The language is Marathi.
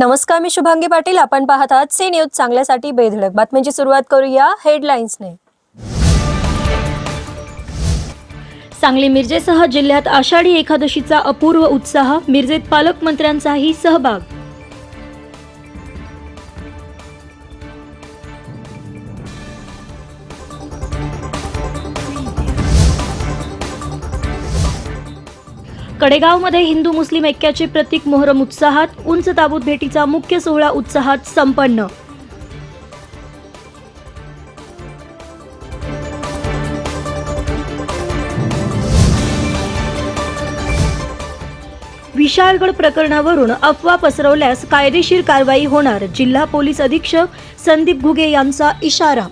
नमस्कार मी शुभांगी पाटील. आपण पाहत आहात सी न्यूज चांगल्यासाठी बेधडक. बातम्यांची सुरुवात करूया हेडलाईन्सने सांगली मिरजेसह जिल्ह्यात आषाढी एकादशीचा अपूर्व उत्साह मिरजेत पालकमंत्र्यांचाही सहभाग. कडेगावमध्ये हिंदू मुस्लिम ऐक्याचे प्रतीक मोहरम उत्साहात उंच ताबूत भेटीचा मुख्य सोहळा उत्साहात संपन्न. विशाळगड प्रकरणावरून अफवा पसरवल्यास कायदेशीर कारवाई होणार जिल्हा पोलीस अधीक्षक संदीप घुगे यांचा इशारा.